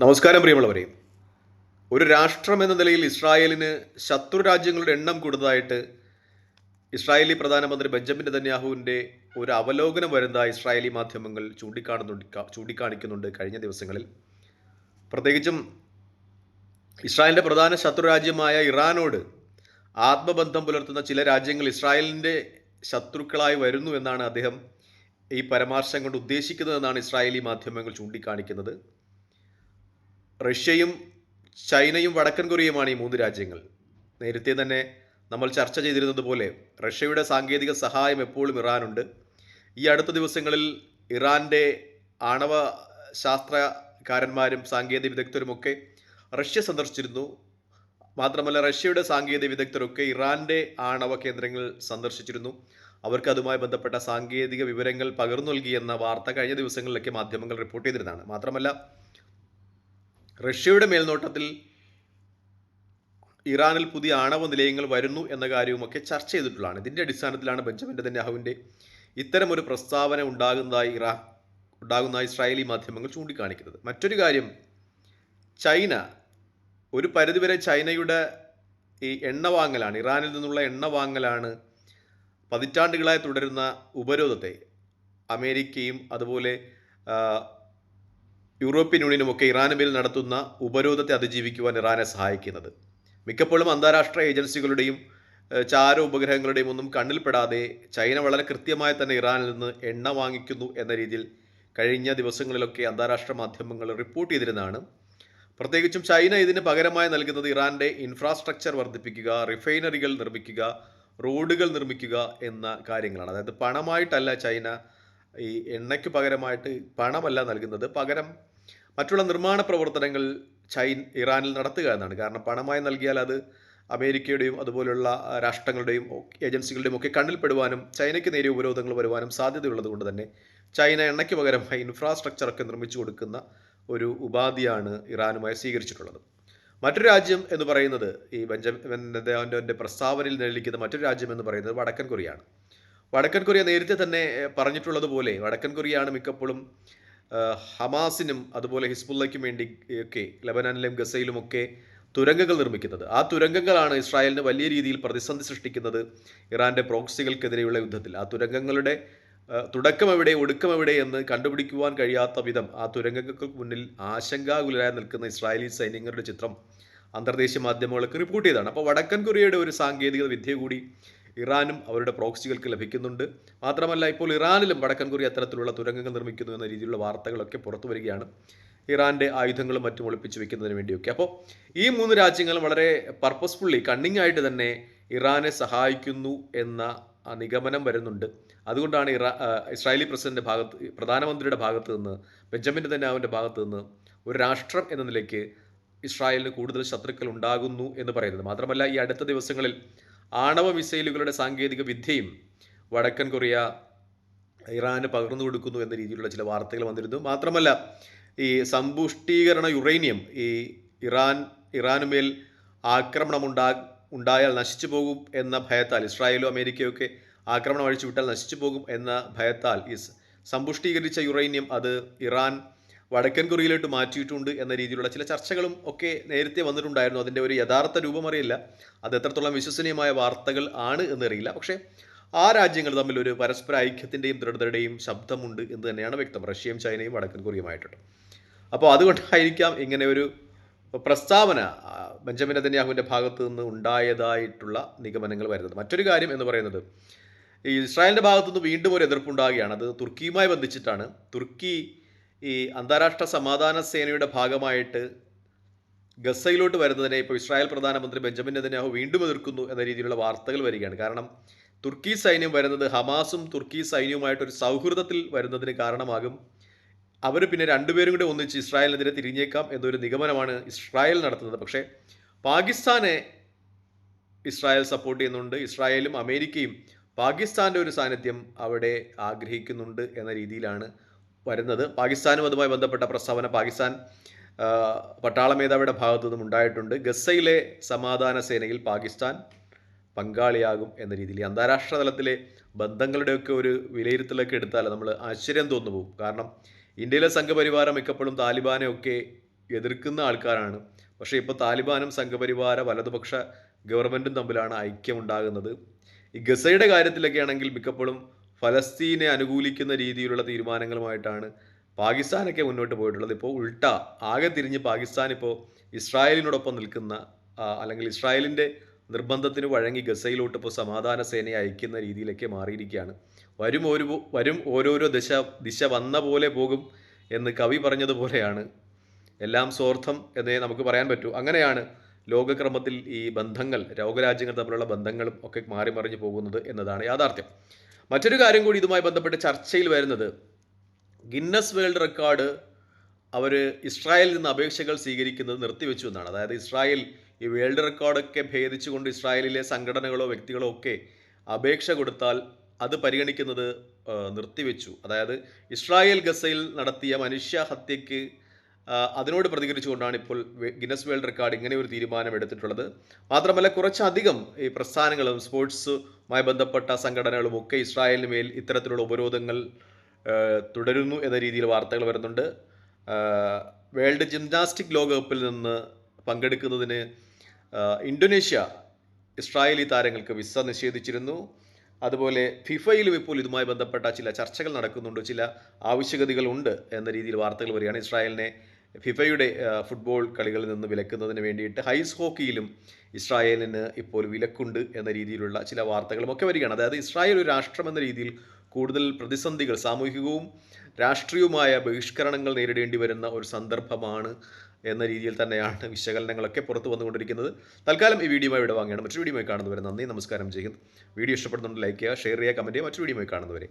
നമസ്കാരം പ്രിയമുള്ളവരെ. ഒരു രാഷ്ട്രം എന്ന നിലയിൽ ഇസ്രായേലിന് ശത്രു രാജ്യങ്ങളുടെ എണ്ണം കൂടുന്നതായിട്ട് ഇസ്രായേലി പ്രധാനമന്ത്രി ബെഞ്ചമിൻ നെതന്യാഹുവിന്റെ ഒരു അവലോകനം വരുന്ന ഇസ്രായേലി മാധ്യമങ്ങൾ ചൂണ്ടിക്കാണുന്നുണ്ട് ചൂണ്ടിക്കാണിക്കുന്നുണ്ട് കഴിഞ്ഞ ദിവസങ്ങളിൽ. പ്രത്യേകിച്ചും ഇസ്രായേലിന്റെ പ്രധാന ശത്രു രാജ്യമായ ഇറാനോട് ആത്മബന്ധം പുലർത്തുന്ന ചില രാജ്യങ്ങൾ ഇസ്രായേലിന്റെ ശത്രുക്കളായി വരുന്നു എന്നാണ് അദ്ദേഹം ഈ പരാമർശം കൊണ്ട് ഉദ്ദേശിക്കുന്നതെന്നാണ് ഇസ്രായേലി മാധ്യമങ്ങൾ ചൂണ്ടിക്കാണിക്കുന്നത്. റഷ്യയും ചൈനയും വടക്കൻ കൊറിയയുമാണ് ഈ മൂന്ന് രാജ്യങ്ങൾ. നേരത്തെ തന്നെ നമ്മൾ ചർച്ച ചെയ്തിരുന്നത് പോലെ റഷ്യയുടെ സാങ്കേതിക സഹായം എപ്പോഴും ഇറാനുണ്ട്. ഈ അടുത്ത ദിവസങ്ങളിൽ ഇറാന്റെ ആണവ ശാസ്ത്രകാരന്മാരും സാങ്കേതിക വിദഗ്ധരുമൊക്കെ റഷ്യ സന്ദർശിച്ചിരുന്നു. മാത്രമല്ല റഷ്യയുടെ സാങ്കേതിക വിദഗ്ധരൊക്കെ ഇറാന്റെ ആണവ കേന്ദ്രങ്ങൾ സന്ദർശിച്ചിരുന്നു. അവർക്ക് അതുമായി ബന്ധപ്പെട്ട സാങ്കേതിക വിവരങ്ങൾ പകർന്നു നൽകിയെന്ന വാർത്ത കഴിഞ്ഞ ദിവസങ്ങളിലൊക്കെ മാധ്യമങ്ങൾ റിപ്പോർട്ട് ചെയ്തിരുന്നതാണ്. മാത്രമല്ല റഷ്യയുടെ മേൽനോട്ടത്തിൽ ഇറാനിൽ പുതിയ ആണവ നിലയങ്ങൾ വരുന്നു എന്ന കാര്യവുമൊക്കെ ചർച്ച ചെയ്തിട്ടുള്ളതാണ്. ഇതിന്റെ അടിസ്ഥാനത്തിലാണ് ബെഞ്ചമിൻ നെതന്യാഹുവിന്റെ ഇത്തരമൊരു പ്രസ്താവന ഉണ്ടാകുന്നതായി ഇറാ ഉണ്ടാകുന്നതായി ഇസ്രായേലി മാധ്യമങ്ങൾ ചൂണ്ടിക്കാണിക്കുന്നത്. മറ്റൊരു കാര്യം ചൈന ഒരു പരിധിവരെ ചൈനയുടെ ഈ എണ്ണ വാങ്ങലാണ് ഇറാനിൽ നിന്നുള്ള എണ്ണ വാങ്ങലാണ് പതിറ്റാണ്ടുകളായി തുടരുന്ന ഉപരോധത്തെ അമേരിക്കയും അതുപോലെ യൂറോപ്യൻ യൂണിയനുമൊക്കെ ഇറാന് മേൽ നടത്തുന്ന ഉപരോധത്തെ അതിജീവിക്കുവാൻ ഇറാനെ സഹായിക്കുന്നത്. മിക്കപ്പോഴും അന്താരാഷ്ട്ര ഏജൻസികളുടെയും ചാര ഉപഗ്രഹങ്ങളുടെയും ഒന്നും കണ്ണിൽപ്പെടാതെ ചൈന വളരെ കൃത്യമായി തന്നെ ഇറാനിൽ നിന്ന് എണ്ണ വാങ്ങിക്കുന്നു എന്ന രീതിയിൽ കഴിഞ്ഞ ദിവസങ്ങളിലൊക്കെ അന്താരാഷ്ട്ര മാധ്യമങ്ങൾ റിപ്പോർട്ട് ചെയ്തിരുന്നതാണ്. പ്രത്യേകിച്ചും ചൈന ഇതിന് പകരമായി നൽകുന്നത് ഇറാന്റെ ഇൻഫ്രാസ്ട്രക്ചർ വർദ്ധിപ്പിക്കുക റിഫൈനറികൾ നിർമ്മിക്കുക റോഡുകൾ നിർമ്മിക്കുക എന്ന കാര്യങ്ങളാണ്. അതായത് പണമായിട്ടല്ല ചൈന ഈ എണ്ണയ്ക്ക് പകരമായിട്ട് പണമല്ല നൽകുന്നത്. പകരം മറ്റുള്ള നിർമ്മാണ പ്രവർത്തനങ്ങൾ ചൈന ഇറാനിൽ നടത്തുക എന്നാണ്. കാരണം പണമായി നൽകിയാൽ അത് അമേരിക്കയുടെയും അതുപോലുള്ള രാഷ്ട്രങ്ങളുടെയും ഏജൻസികളുടെയും ഒക്കെ കണ്ണിൽപ്പെടുവാനും ചൈനയ്ക്ക് നേരെ ഉപരോധങ്ങൾ വരുവാനും സാധ്യതയുള്ളത് കൊണ്ട് തന്നെ ചൈന എണ്ണയ്ക്ക് പകരമായി ഇൻഫ്രാസ്ട്രക്ചറൊക്കെ നിർമ്മിച്ചു കൊടുക്കുന്ന ഒരു ഉപാധിയാണ് ഇറാനുമായി സ്വീകരിച്ചിട്ടുള്ളത്. മറ്റൊരു രാജ്യം എന്ന് പറയുന്നത് ഈ ബെഞ്ചമിൻ നെതന്യാഹുവിന്റെ പ്രസ്താവനയിൽ നിലനിൽക്കുന്ന മറ്റൊരു രാജ്യം എന്ന് പറയുന്നത് വടക്കൻ കൊറിയയാണ്. വടക്കൻ കൊറിയ നേരത്തെ തന്നെ പറഞ്ഞിട്ടുള്ളത് പോലെ വടക്കൻ കൊറിയയാണ് മിക്കപ്പോഴും ഹമാസിനും അതുപോലെ ഹിസ്ബുള്ളയ്ക്കും വേണ്ടി ഒക്കെ ലബനാനിലും ഗസയിലുമൊക്കെ തുരങ്കങ്ങൾ നിർമ്മിക്കുന്നത്. ആ തുരങ്കങ്ങളാണ് ഇസ്രായേലിന് വലിയ രീതിയിൽ പ്രതിസന്ധി സൃഷ്ടിക്കുന്നത് ഇറാന്റെ പ്രോക്സികൾക്കെതിരെയുള്ള യുദ്ധത്തിൽ. ആ തുരങ്കങ്ങളുടെ തുടക്കം എവിടെ ഒടുക്കം എവിടെ എന്ന് കണ്ടുപിടിക്കുവാൻ കഴിയാത്ത വിധം ആ തുരങ്കങ്ങൾക്ക് മുന്നിൽ ആശങ്കാകുലരായി നിൽക്കുന്ന ഇസ്രായേലി സൈന്യങ്ങളുടെ ചിത്രം അന്തർദേശീയ മാധ്യമങ്ങൾക്ക് റിപ്പോർട്ട് ചെയ്തതാണ്. അപ്പോൾ വടക്കൻ കൊറിയയുടെ ഒരു സാങ്കേതിക വിദ്യ കൂടി ഇറാനും അവരുടെ പ്രോക്സികൾക്ക് ലഭിക്കുന്നുണ്ട്. മാത്രമല്ല ഇപ്പോൾ ഇറാനിലും വടക്കൻ കൊറിയ അത്തരത്തിലുള്ള തുരങ്കങ്ങൾ നിർമ്മിക്കുന്നു എന്ന രീതിയിലുള്ള വാർത്തകളൊക്കെ പുറത്തു വരികയാണ്. ഇറാന്റെ ആയുധങ്ങളും മറ്റും ഒളിപ്പിച്ചു വെക്കുന്നതിന് വേണ്ടിയൊക്കെ. അപ്പോൾ ഈ മൂന്ന് രാജ്യങ്ങളും വളരെ പർപ്പസ്ഫുള്ളി കണ്ണിങ് ആയിട്ട് തന്നെ ഇറാനെ സഹായിക്കുന്നു എന്ന നിഗമനം വരുന്നുണ്ട്. അതുകൊണ്ടാണ് ഇറാ ഇസ്രായേലി പ്രസിഡന്റ് ഭാഗത്ത് പ്രധാനമന്ത്രിയുടെ ഭാഗത്ത് നിന്ന് ബെഞ്ചമിൻ തന്നെ ഭാഗത്ത് നിന്ന് ഒരു രാഷ്ട്രം എന്ന നിലയ്ക്ക് ഇസ്രായേലിന് കൂടുതൽ ശത്രുക്കൾ ഉണ്ടാകുന്നു എന്ന് പറയുന്നത്. മാത്രമല്ല ഈ അടുത്ത ദിവസങ്ങളിൽ ആണവ മിസൈലുകളുടെ സാങ്കേതിക വിദ്യയും വടക്കൻ കൊറിയ ഇറാന് പകർന്നു കൊടുക്കുന്നു എന്ന രീതിയിലുള്ള ചില വാർത്തകൾ വന്നിരുന്നു. മാത്രമല്ല ഈ സമ്പുഷ്ടീകരണ യുറേനിയം ഈ ഇറാൻ ഇറാനുമേൽ ആക്രമണം ഉണ്ടാ ഉണ്ടായാൽ നശിച്ചു പോകും എന്ന ഭയത്താൽ ഇസ്രായേലും അമേരിക്കയും ഒക്കെ ആക്രമണം അഴിച്ചുവിട്ടാൽ നശിച്ചു പോകും എന്ന ഭയത്താൽ ഈ സമ്പുഷ്ടീകരിച്ച യുറേനിയം അത് ഇറാൻ വടക്കൻ കൊറിയയിലോട്ട് മാറ്റിയിട്ടുണ്ട് എന്ന രീതിയിലുള്ള ചില ചർച്ചകളും ഒക്കെ നേരത്തെ വന്നിട്ടുണ്ടായിരുന്നു. അതിന്റെ ഒരു യഥാർത്ഥ രൂപം അറിയില്ല അത് എത്രത്തോളം വിശ്വസനീയമായ വാർത്തകൾ ആണ് എന്നറിയില്ല. പക്ഷേ ആ രാജ്യങ്ങൾ തമ്മിൽ ഒരു പരസ്പര ഐക്യത്തിന്റെയും ദൃഢതയുടെയും ശബ്ദമുണ്ട് എന്ന് തന്നെയാണ് വ്യക്തം. റഷ്യയും ചൈനയും വടക്കൻ കൊറിയയുമായിട്ടുണ്ട്. അപ്പോൾ അതുകൊണ്ടായിരിക്കാം ഇങ്ങനെ ഒരു പ്രസ്താവന ബെഞ്ചമിൻ അതന്യാഹുവിന്റെ ഭാഗത്ത് നിന്ന് ഉണ്ടായതായിട്ടുള്ള നിഗമനങ്ങൾ വരുന്നത്. മറ്റൊരു കാര്യം എന്ന് പറയുന്നത് ഈ ഇസ്രായേലിന്റെ ഭാഗത്തുനിന്ന് വീണ്ടും ഒരു എതിർപ്പുണ്ടാകുകയാണ് അത് തുർക്കിയുമായി ബന്ധിച്ചിട്ടാണ്. തുർക്കി ഈ അന്താരാഷ്ട്ര സമാധാന സേനയുടെ ഭാഗമായിട്ട് ഗസയിലോട്ട് വരുന്നതിനെ ഇപ്പോൾ ഇസ്രായേൽ പ്രധാനമന്ത്രി ബെഞ്ചമിൻ നെതന്യാഹു വീണ്ടും എതിർക്കുന്നു എന്ന രീതിയിലുള്ള വാർത്തകൾ വരികയാണ്. കാരണം തുർക്കി സൈന്യം വരുന്നത് ഹമാസും തുർക്കി സൈന്യവുമായിട്ടൊരു സൗഹൃദത്തിൽ വരുന്നതിന് കാരണമാകും. അവർ പിന്നെ രണ്ടുപേരും കൂടെ ഒന്നിച്ച് ഇസ്രായേലിനെതിരെ തിരിഞ്ഞേക്കാം എന്നൊരു നിഗമനമാണ് ഇസ്രായേൽ നടത്തുന്നത്. പക്ഷേ പാകിസ്ഥാനെ ഇസ്രായേൽ സപ്പോർട്ട് ചെയ്യുന്നുണ്ട്. ഇസ്രായേലും അമേരിക്കയും പാകിസ്ഥാന്റെ ഒരു സാന്നിധ്യം അവിടെ ആഗ്രഹിക്കുന്നുണ്ട് എന്ന രീതിയിലാണ് വരുന്നത്. പാകിസ്ഥാനും അതുമായി ബന്ധപ്പെട്ട പ്രസ്താവന പാകിസ്ഥാൻ പട്ടാള മേധാവിയുടെ ഭാഗത്തു നിന്നും ഉണ്ടായിട്ടുണ്ട്. ഗസയിലെ സമാധാന സേനയിൽ പാകിസ്ഥാൻ പങ്കാളിയാകും എന്ന രീതിയിൽ. അന്താരാഷ്ട്ര തലത്തിലെ ബന്ധങ്ങളുടെയൊക്കെ ഒരു വിലയിരുത്തലൊക്കെ എടുത്താൽ നമ്മൾ ആശ്ചര്യം തോന്നു പോകും. കാരണം ഇന്ത്യയിലെ സംഘപരിവാരം മിക്കപ്പോഴും താലിബാനെ ഒക്കെ എതിർക്കുന്ന ആൾക്കാരാണ്. പക്ഷേ ഇപ്പോൾ താലിബാനും സംഘപരിവാര വലതുപക്ഷ ഗവൺമെന്റും തമ്മിലാണ് ഐക്യമുണ്ടാകുന്നത്. ഈ ഗസയുടെ കാര്യത്തിലൊക്കെ ആണെങ്കിൽ മിക്കപ്പോഴും ഫലസ്തീനെ അനുകൂലിക്കുന്ന രീതിയിലുള്ള തീരുമാനങ്ങളുമായിട്ടാണ് പാകിസ്ഥാനൊക്കെ മുന്നോട്ട് പോയിട്ടുള്ളത്. ഇപ്പോൾ ഉൾട്ട ആകെ തിരിഞ്ഞ് പാകിസ്ഥാൻ ഇപ്പോൾ ഇസ്രായേലിനോടൊപ്പം നിൽക്കുന്ന അല്ലെങ്കിൽ ഇസ്രായേലിന്റെ നിർബന്ധത്തിന് വഴങ്ങി ഗസയിലോട്ട് ഇപ്പോൾ സമാധാന സേനയെ അയക്കുന്ന രീതിയിലൊക്കെ മാറിയിരിക്കുകയാണ്. വരും ഒരു വരും ഓരോരോ ദിശ ദിശ വന്ന പോലെ പോകും എന്ന് കവി പറഞ്ഞതുപോലെയാണ്. എല്ലാം സ്വാർത്ഥം എന്നേ നമുക്ക് പറയാൻ പറ്റൂ. അങ്ങനെയാണ് ലോകക്രമത്തിൽ ഈ ബന്ധങ്ങൾ ലോകരാജ്യങ്ങൾ തമ്മിലുള്ള ബന്ധങ്ങളും ഒക്കെ മാറി മറിഞ്ഞു പോകുന്നത് എന്നതാണ് യാഥാർത്ഥ്യം. മറ്റൊരു കാര്യം കൂടി ഇതുമായി ബന്ധപ്പെട്ട് ചർച്ചയിൽ വരുന്നത്. ഗിന്നസ് വേൾഡ് റെക്കോർഡ് അവർ ഇസ്രായേലിൽ നിന്ന് അപേക്ഷകൾ സ്വീകരിക്കുന്നത് നിർത്തിവെച്ചു എന്നാണ്. അതായത് ഇസ്രായേൽ ഈ വേൾഡ് റെക്കോർഡൊക്കെ ഭേദിച്ചുകൊണ്ട് ഇസ്രായേലിലെ സംഘടനകളോ വ്യക്തികളോ ഒക്കെ അപേക്ഷ കൊടുത്താൽ അത് പരിഗണിക്കുന്നത് നിർത്തിവെച്ചു. അതായത് ഇസ്രായേൽ ഗസയിൽ നടത്തിയ മനുഷ്യഹത്യക്ക് ആ, അതിനോട് പ്രതികരിച്ചുകൊണ്ടാണ് ഇപ്പോൾ ഗിന്നസ് വേൾഡ് റെക്കോർഡ് ഇങ്ങനെ ഒരു തീരുമാനം എടുത്തിട്ടുള്ളത്. മാത്രമല്ല കുറച്ചധികം ഈ പ്രസ്ഥാനങ്ങളും സ്പോർട്സുമായി ബന്ധപ്പെട്ട സംഘടനകളും ഒക്കെ ഇസ്രായേലിന് മേൽ ഇത്തരത്തിലുള്ള ഉപരോധങ്ങൾ തുടരുന്നു എന്ന രീതിയിൽ വാർത്തകൾ വരുന്നുണ്ട്. വേൾഡ് ജിംനാസ്റ്റിക് ലോകകപ്പിൽ നിന്ന് പങ്കെടുക്കുന്നതിന് ഇന്തോനേഷ്യ ഇസ്രായേലി താരങ്ങൾക്ക് വിസ നിഷേധിച്ചിരുന്നു. അതുപോലെ ഫിഫയിലും ഇപ്പോൾ ഇതുമായി ബന്ധപ്പെട്ട ചില ചർച്ചകൾ നടക്കുന്നുണ്ട് ചില ആവശ്യകതകളുണ്ട് എന്ന രീതിയിൽ വാർത്തകൾ വരികയാണ് ഇസ്രായേലിനെ ഫിഫയുടെ ഫുട്ബോൾ കളികളിൽ നിന്ന് വിലക്കുന്നതിന് വേണ്ടിയിട്ട് ഹൈസ് ഹോക്കിയിലും ഇസ്രായേലിന് ഇപ്പോൾ വിലക്കുണ്ട് എന്ന രീതിയിലുള്ള ചില വാർത്തകളും ഒക്കെ വരികയാണ്. അതായത് ഇസ്രായേൽ ഒരു രാഷ്ട്രം എന്ന രീതിയിൽ കൂടുതൽ പ്രതിസന്ധികൾ സാമൂഹികവും രാഷ്ട്രീയവുമായ ബഹിഷ്കരണങ്ങൾ നേരിടേണ്ടി വരുന്ന ഒരു സന്ദർഭമാണ് എന്ന രീതിയിൽ തന്നെയാണ് വിശകലനങ്ങളൊക്കെ പുറത്തു വന്നുകൊണ്ടിരിക്കുന്നത്. തൽക്കാലം ഈ വീഡിയോമായി ഇവിടെ വാങ്ങിയാണ് മറ്റൊരു വീഡിയോമായി കാണുന്നവരെ നന്ദി നമസ്കാരം ചെയ്യുന്നു വീഡിയോ ഇഷ്ടപ്പെടുന്നുണ്ട് ലൈക്ക് ചെയ്യുക ഷെയർ ചെയ്യുക കമന്റ് ചെയ്യുക. മറ്റൊരു വീഡിയോമായി കാണുന്നവരെ